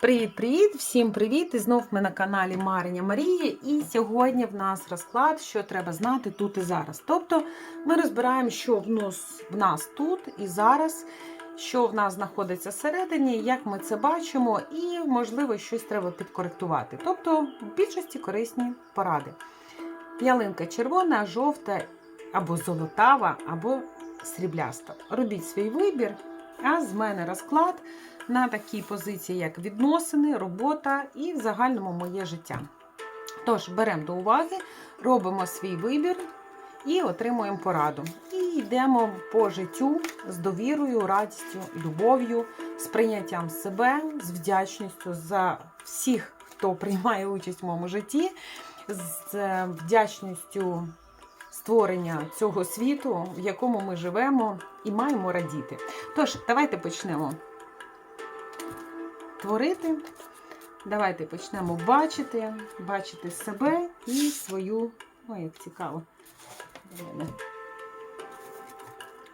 Привіт-привіт! Всім привіт! І знов ми на каналі Мариня Марії. І сьогодні в нас розклад, що треба знати тут і зараз. Тобто ми розбираємо, що в нас, в нас тут і зараз, що в нас знаходиться всередині, як ми це бачимо, і, можливо, щось треба підкоректувати. Тобто, в більшості корисні поради. Ялинка червона, жовта або золотава, або срібляста. Робіть свій вибір, а з мене розклад на такі позиції, як відносини, робота і в загальному моє життя. Тож, беремо до уваги, робимо свій вибір і отримуємо пораду. І йдемо по життю з довірою, радістю, любов'ю, з прийняттям себе, з вдячністю за всіх, хто приймає участь в моєму житті, з е, вдячністю. Створення цього світу, в якому ми живемо і маємо радіти. Тож, давайте почнемо творити. Давайте почнемо бачити, бачити себе і свою. Ой, як цікаво.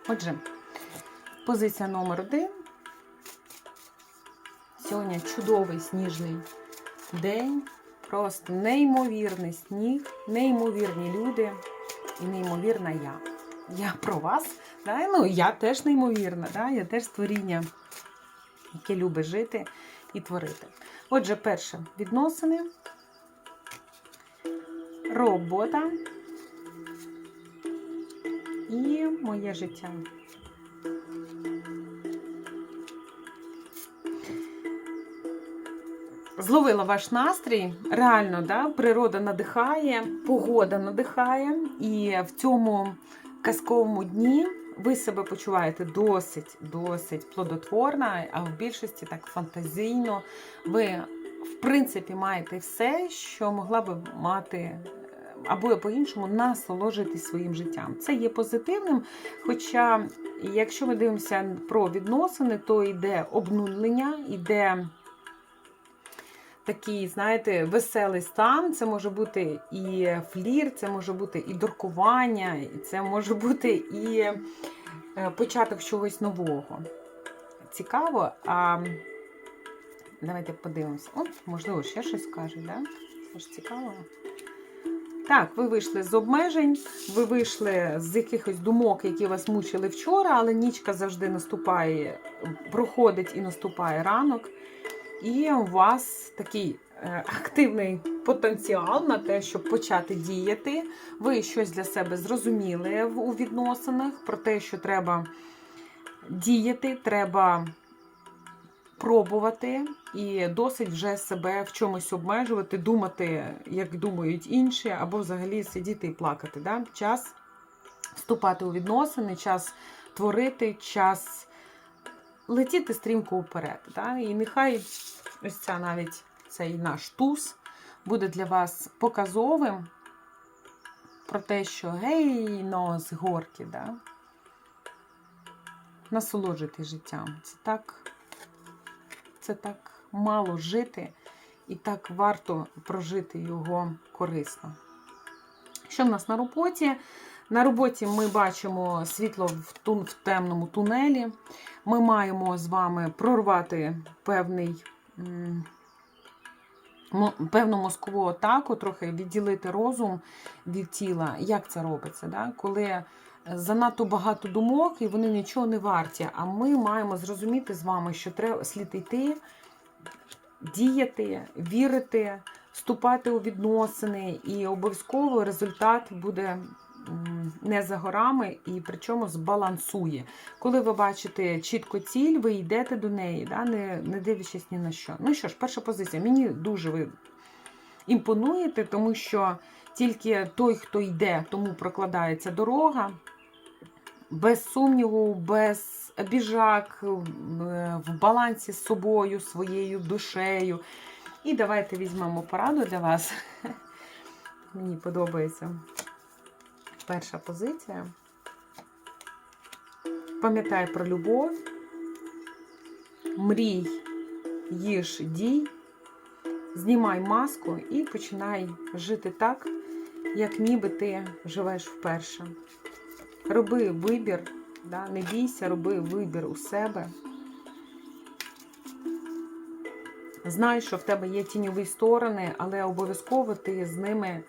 Отже, позиція номер один. Сьогодні чудовий сніжний день. Просто неймовірний сніг, неймовірні люди і неймовірна я. Я про вас. Да? Ну, я теж неймовірна, да? я теж створіння, яке любить жити і творити. Отже, перше відносини, робота і моє життя. Зловила ваш настрій, реально, да? природа надихає, погода надихає, і в цьому казковому дні ви себе почуваєте досить, досить плодотворно, а в більшості так фантазійно. Ви, в принципі, маєте все, що могла би мати. Або по-іншому насолоджитись своїм життям. Це є позитивним. Хоча, якщо ми дивимося про відносини, то йде обнулення, йде такий, знаєте, веселий стан. Це може бути і флір, це може бути і дуркування, це може бути і е, початок чогось нового. Цікаво. А давайте подивимося. От, можливо, ще щось скажуть, да? Це ж цікаво. Так, ви вийшли з обмежень, ви вийшли з якихось думок, які вас мучили вчора, але нічка завжди наступає, проходить і наступає ранок. І у вас такий е, активний потенціал на те, щоб почати діяти. Ви щось для себе зрозуміли у відносинах про те, що треба діяти, треба пробувати і досить вже себе в чомусь обмежувати, думати, як думають інші, або взагалі сидіти і плакати. Да? Час вступати у відносини, час творити, час летіти стрімко вперед. Да? І нехай ось ця навіть цей наш туз буде для вас показовим про те, що гей, но з горки, да? насолоджуйтесь життям. Це так, це так мало жити, і так варто прожити його корисно. Що в нас на роботі? На роботі ми бачимо світло в, тун, в темному тунелі. Ми маємо з вами прорвати певний, певну мозкову атаку, трохи відділити розум від тіла. Як це робиться? Да? Коли занадто багато думок і вони нічого не варті. А ми маємо зрозуміти з вами, що треба слід йти, діяти, вірити, вступати у відносини, і обов'язково результат буде не за горами і причому збалансує. Коли ви бачите чітко ціль, ви йдете до неї, да, не не дивлячись ні на що. Ну що ж, перша позиція. Мені дуже ви імпонуєте, тому що тільки той, хто йде, тому прокладається дорога. Без сумніву, без біжак, в балансі з собою, своєю душею. І давайте візьмемо пораду для вас. Мені подобається перша позиція. Пам'ятай про любов, мрій, їж, дій, знімай маску і починай жити так, як ніби ти живеш вперше. Роби вибір, да? не бійся, роби вибір у себе. Знай, що в тебе є тіньові сторони, але обов'язково ти з ними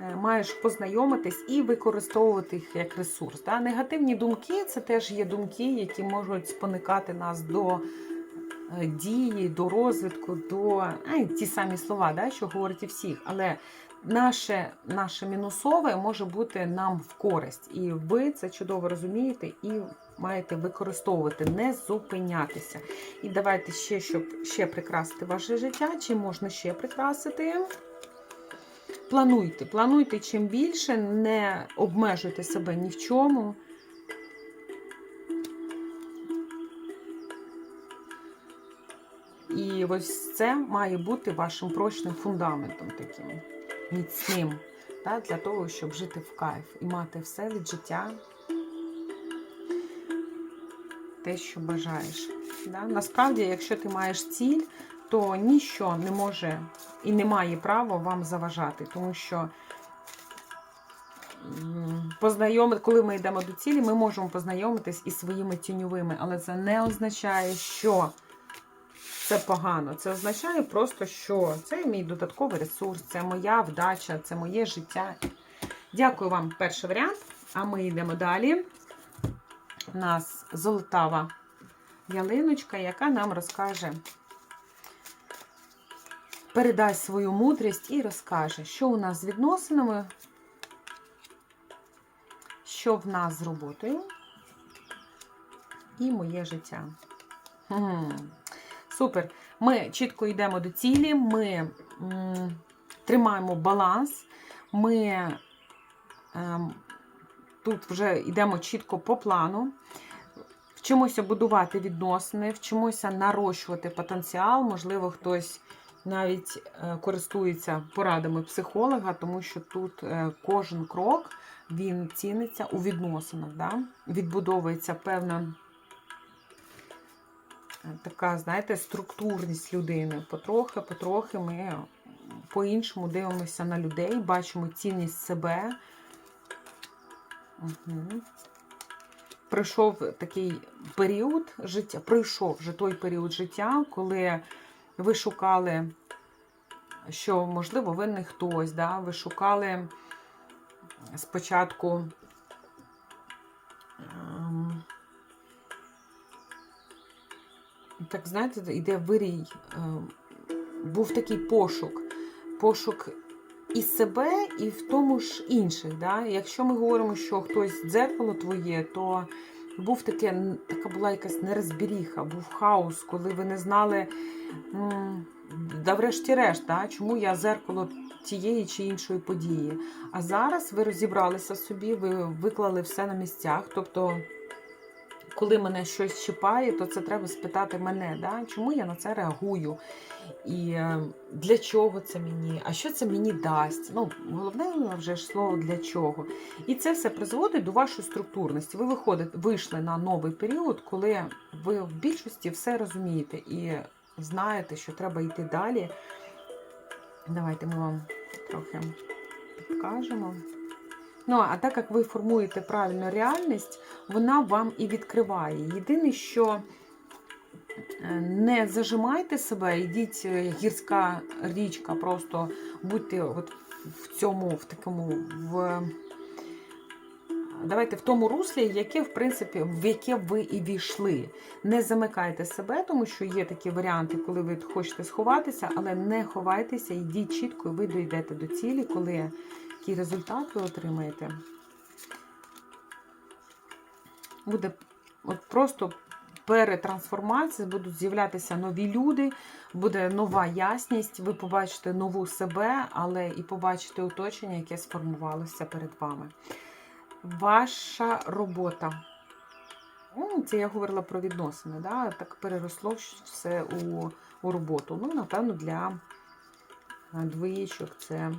маєш познайомитись і використовувати їх як ресурс. Да? Негативні думки це теж є думки, які можуть споникати нас до е, дії, до розвитку, до а, ті самі слова, да, що говорять і всіх. Але наше, наше мінусове може бути нам в користь. І ви це чудово розумієте і маєте використовувати, не зупинятися. І давайте ще, щоб ще прикрасити ваше життя, чи можна ще прикрасити. Плануйте, плануйте чим більше, не обмежуйте себе ні в чому. І ось це має бути вашим прочним фундаментом таким міцним, та, для того, щоб жити в кайф і мати все від життя, те, що бажаєш. Да? Насправді, якщо ти маєш ціль, то ніщо не може і не має права вам заважати, тому що коли ми йдемо до цілі, ми можемо познайомитись із своїми тіньовими, але це не означає, що це погано. Це означає просто, що це мій додатковий ресурс, це моя вдача, це моє життя. Дякую вам, перший варіант. А ми йдемо далі. У нас золотава ялиночка, яка нам розкаже, передасть свою мудрість і розкаже, що у нас з відносинами, що в нас з роботою і моє життя. Хм. Супер. Ми чітко йдемо до цілі, ми м, тримаємо баланс, ми ем, тут вже йдемо чітко по плану. Вчимося будувати відносини, вчимося нарощувати потенціал. Можливо, хтось навіть е, користується порадами психолога, тому що тут е, кожен крок він ціниться у відносинах. Да? Відбудовується певна така, знаєте, структурність людини. Потрохи, потрохи ми по-іншому дивимося на людей, бачимо цінність себе. Угу. Прийшов такий період життя, прийшов вже той період життя, коли ви шукали, що, можливо, ви не хтось, да? ви шукали спочатку. ем, так знаєте, йде вирій, е, був такий пошук. Пошук і себе, і в тому ж інших. Да? Якщо ми говоримо, що хтось дзеркало твоє, то був таке, така була якась нерозбіріха, був хаос, коли ви не знали, м, да врешті-решт, чому я зеркало тієї чи іншої події. А зараз ви розібралися собі, ви виклали все на місцях. тобто коли мене щось чіпає, то це треба спитати мене, да? чому я на це реагую, і е, для чого це мені, а що це мені дасть. Ну, Головне вже ж слово для чого. І це все призводить до вашої структурності. Ви виходите, вийшли на новий період, коли ви в більшості все розумієте і знаєте, що треба йти далі. Давайте ми вам трохи підкажемо. Ну, а так як ви формуєте правильну реальність, вона вам і відкриває. Єдине, що е, не зажимайте себе, йдіть е, гірська річка, просто будьте от в цьому, в такому, в. Давайте в тому руслі, яке, в принципі, в яке ви і війшли. Не замикайте себе, тому що є такі варіанти, коли ви хочете сховатися, але не ховайтеся, йдіть чітко, і ви дійдете до цілі, коли який результат ви отримаєте. Буде от просто перетрансформація, будуть з'являтися нові люди, буде нова ясність, ви побачите нову себе, але і побачите оточення, яке сформувалося перед вами. Ваша робота. Ну, Це я говорила про відносини, да? так переросло все у, у роботу. Ну, напевно, для двоєчок це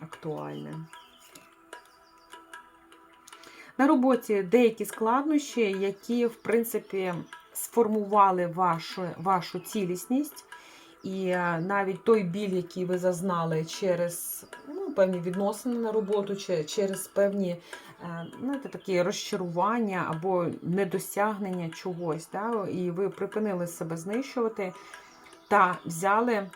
актуальне. На роботі деякі складнощі, які, в принципі, сформували вашу, вашу цілісність. І е, навіть той біль, який ви зазнали через ну, певні відносини на роботу, через певні знаєте, такі розчарування або недосягнення чогось, да, і ви припинили себе знищувати, та взяли.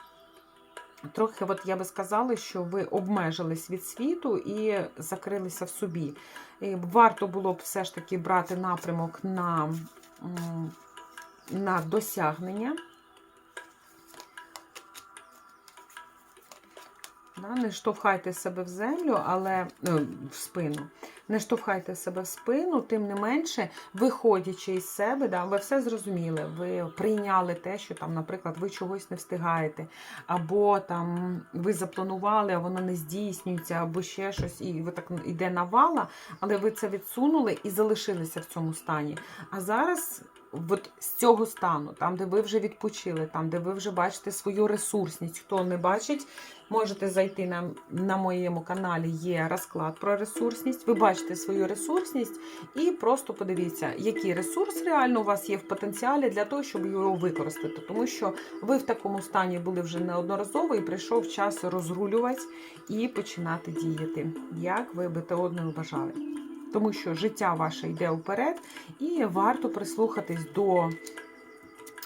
Трохи, от я би сказала, що ви обмежились від світу і закрилися в собі. І варто було б все ж таки брати напрямок на, на досягнення. Не штовхайте себе в землю, але е, в спину. Не штовхайте себе в спину, тим не менше, виходячи із себе, да, ви все зрозуміли. Ви прийняли те, що там, наприклад, ви чогось не встигаєте, або там ви запланували, а воно не здійснюється, або ще щось, і ви так іде навала, але ви це відсунули і залишилися в цьому стані. А зараз. От з цього стану, там, де ви вже відпочили, там, де ви вже бачите свою ресурсність. Хто не бачить, можете зайти на, на моєму каналі, є розклад про ресурсність. Ви бачите свою ресурсність і просто подивіться, який ресурс реально у вас є в потенціалі для того, щоб його використати. Тому що ви в такому стані були вже неодноразово і прийшов час розрулювати і починати діяти, як ви би те одне бажали. Тому що життя ваше йде вперед, і варто прислухатись до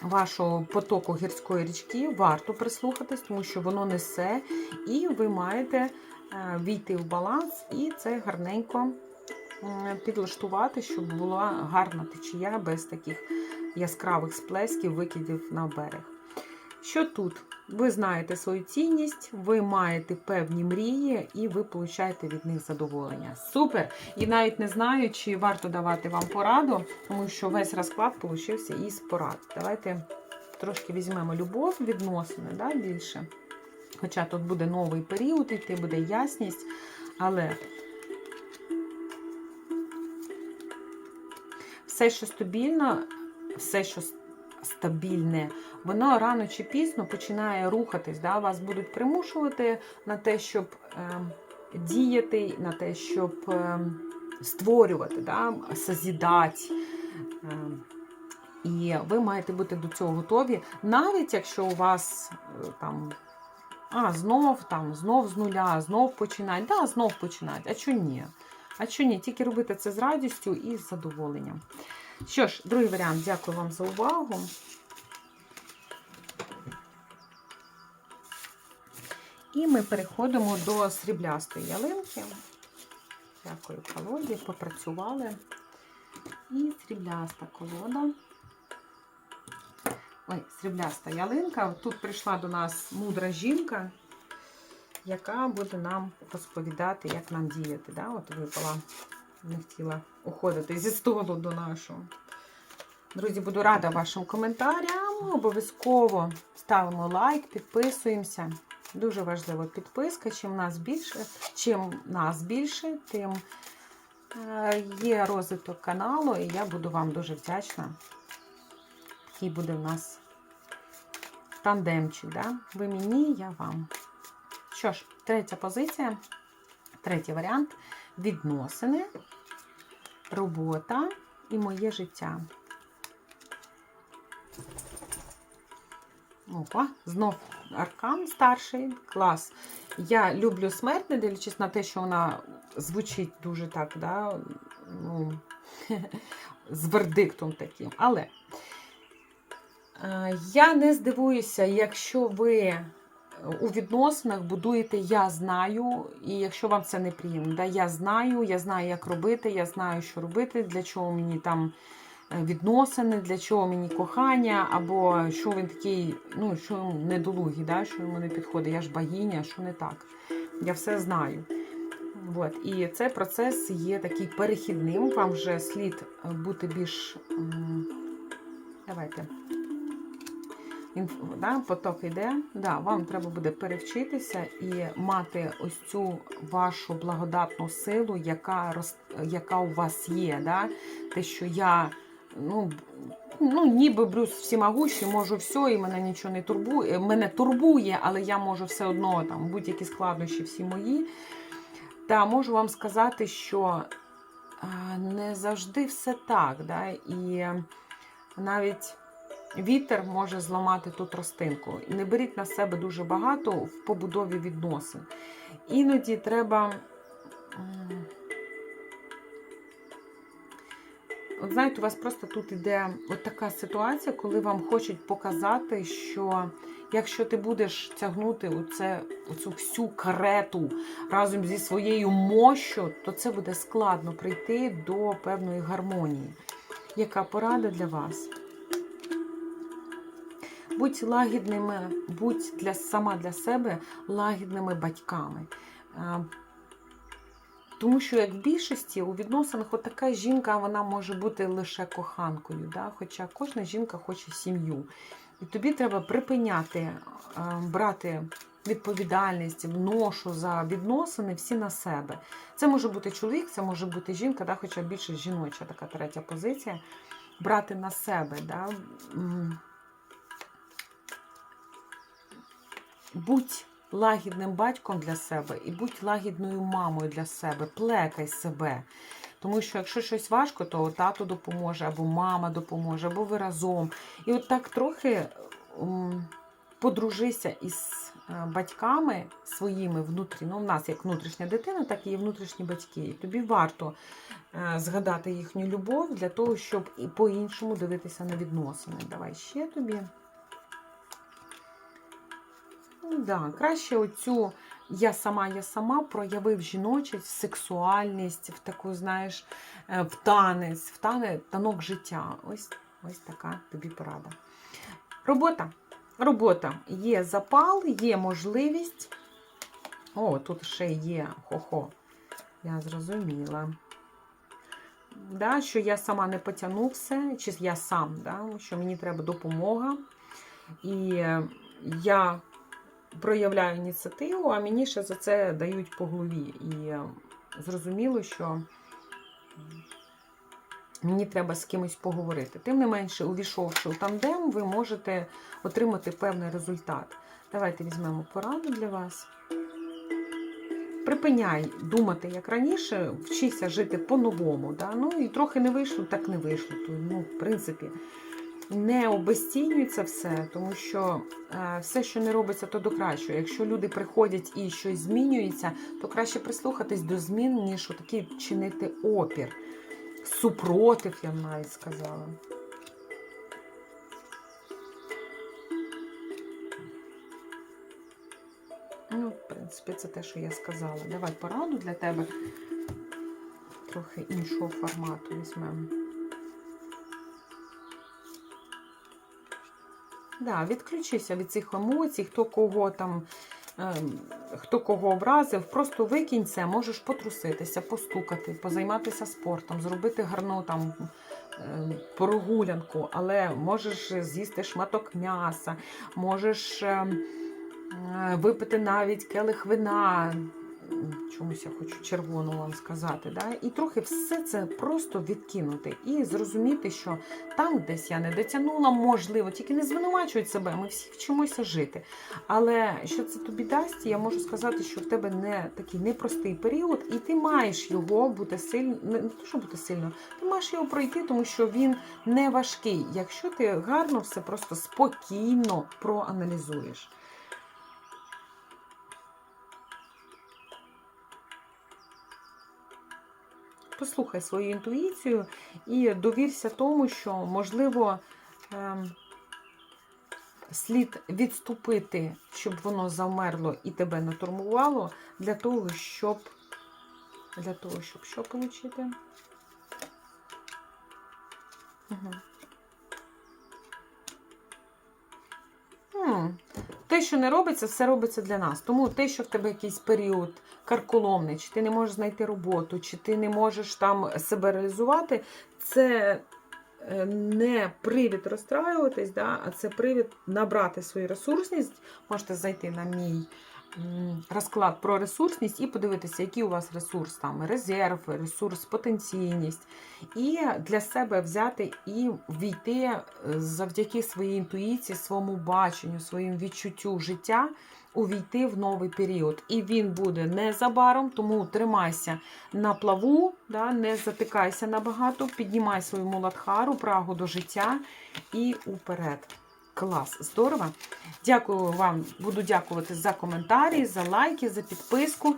вашого потоку гірської річки, варто прислухатись, тому що воно несе, і ви маєте е, війти в баланс і це гарненько підлаштувати, щоб була гарна течія без таких яскравих сплесків, викидів на берег. Що тут? Ви знаєте свою цінність, ви маєте певні мрії, і ви получаєте від них задоволення. Супер! І навіть не знаю, чи варто давати вам пораду, тому що весь розклад получився із порад. Давайте трошки візьмемо любов, відносини да, більше. Хоча тут буде новий період, йти буде ясність, але все, що стабільно, все, що стабільне, воно рано чи пізно починає рухатись. Да? Вас будуть примушувати на те, щоб е, діяти, на те, щоб е, створювати, да? созідати. Е, і ви маєте бути до цього готові, навіть якщо у вас е, там. А, знов там, знов з нуля, знов починать. Да, знов починать. А чого ні? А чого ні? Тільки робити це з радістю і з задоволенням. Що ж, другий варіант, дякую вам за увагу. І ми переходимо до сріблястої ялинки. Дякую, колоді, попрацювали. І срібляста колода. Ой, срібляста ялинка. Тут прийшла до нас мудра жінка, яка буде нам розповідати, як нам діяти. Да? От випала, не хотіла уходити зі столу до нашого. Друзі, буду рада вашим коментарям. Обов'язково ставимо лайк, підписуємося. Дуже важлива підписка. Чим нас більше, чим нас більше, тим е, є розвиток каналу, і я буду вам дуже вдячна. Такий буде в нас тандемчик. Да? Ви мені, я вам. Що ж, третя позиція, третій варіант відносини, робота і моє життя. Опа, знов аркан старший, клас. Я люблю смерть, не дивлячись на те, що вона звучить дуже так, да, ну, з вердиктом таким. Але е, я не здивуюся, якщо ви у відносинах будуєте я знаю, і якщо вам це неприємно, да, я знаю, я знаю, як робити, я знаю, що робити, для чого мені там відносини, для чого мені кохання, або що він такий, ну, що йому недолугий, да, що йому не підходить. Я ж богиня, що не так. Я все знаю. От. І цей процес є такий перехідним. Вам вже слід бути більш. Давайте. Да, поток йде. Да, Вам треба буде перевчитися і мати ось цю вашу благодатну силу, яка роз... яка у вас є. Да? Те, що я ну, ну, ніби Брюс всімогущий, можу все, і мене нічого не турбує. Мене турбує, але я можу все одно там будь-які складнощі всі мої. Та можу вам сказати, що не завжди все так. Да? І навіть вітер може зламати ту тростинку. Не беріть на себе дуже багато в побудові відносин. Іноді треба. от знаєте, у вас просто тут іде от така ситуація, коли вам хочуть показати, що якщо ти будеш тягнути оце, оцю всю карету разом зі своєю мощю, то це буде складно прийти до певної гармонії. Яка порада для вас? Будь лагідними, будь для, сама для себе лагідними батьками. Тому що, як в більшості, у відносинах така жінка вона може бути лише коханкою. Да? Хоча кожна жінка хоче сім'ю. І тобі треба припиняти брати відповідальність, ношу за відносини всі на себе. Це може бути чоловік, це може бути жінка, да? хоча більше жіноча така третя позиція. Брати на себе. Да? Будь лагідним батьком для себе і будь лагідною мамою для себе, плекай себе. Тому що якщо щось важко, то тато допоможе, або мама допоможе, або ви разом. І от так трохи подружися із е, батьками своїми внутрі. Ну, в нас як внутрішня дитина, так і внутрішні батьки. І тобі варто е, згадати їхню любов для того, щоб і по-іншому дивитися на відносини. Давай ще тобі. Ну, да, краще оцю я сама, я сама проявив жіночість, сексуальність, в таку, знаєш, е, в танець, в тане, танок життя. Ось, ось така тобі порада. Робота. Робота. Є запал, є можливість. О, тут ще є хо-хо. Я зрозуміла. Да, що я сама не потягну все, чи я сам, да, що мені треба допомога. І я проявляю ініціативу, а мені ще за це дають по голові. І е, зрозуміло, що мені треба з кимось поговорити. Тим не менше, увійшовши у тандем, ви можете отримати певний результат. Давайте візьмемо пораду для вас. Припиняй думати, як раніше, вчися жити по-новому. Да? Ну і трохи не вийшло, так не вийшло. Ну, в принципі, не обесцінюється все, тому що е, все, що не робиться, то до кращого. Якщо люди приходять і щось змінюється, то краще прислухатись до змін, ніж отакий чинити опір. Супротив, я б навіть сказала. Ну, в принципі, це те, що я сказала. Давай пораду для тебе трохи іншого формату візьмемо. Да, відключися від цих емоцій, хто кого там, ем, хто кого образив, просто викинь це, можеш потруситися, постукати, позайматися спортом, зробити гарну там ем, прогулянку, але можеш з'їсти шматок м'яса, можеш ем, е, випити навіть келих вина. Чомусь я хочу червону вам сказати. Да? І трохи все це просто відкинути і зрозуміти, що там десь я не дотягнула, можливо, тільки не звинувачують себе, ми всі вчимося жити. Але що це тобі дасть, я можу сказати, що в тебе не такий непростий період, і ти маєш його бути сильно, не те, що бути сильно, ти маєш його пройти, тому що він не важкий, якщо ти гарно все просто спокійно проаналізуєш. Послухай свою інтуїцію і довірся тому, що, можливо, ем, слід відступити, щоб воно завмерло і тебе не турмувало, для того, щоб для того, щоб що отримати? Угу. Те, що не робиться, все робиться для нас. Тому те, що в тебе якийсь період карколомний, чи ти не можеш знайти роботу, чи ти не можеш там себе реалізувати, це е, не привід розстраюватись, да, а це привід набрати свою ресурсність. Можете зайти на мій розклад про ресурсність і подивитися, який у вас ресурс, там резерв, ресурс, потенційність. І для себе взяти і війти е, завдяки своїй інтуїції, своєму баченню, своїм відчуттю життя, увійти в новий період. І він буде незабаром, тому тримайся на плаву, да, не затикайся набагато, піднімай свою муладхару, прагу до життя і уперед. Клас, здорово. Дякую вам, буду дякувати за коментарі, за лайки, за підписку.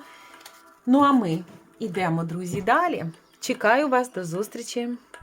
Ну, а ми йдемо, друзі, далі. Чекаю вас до зустрічі!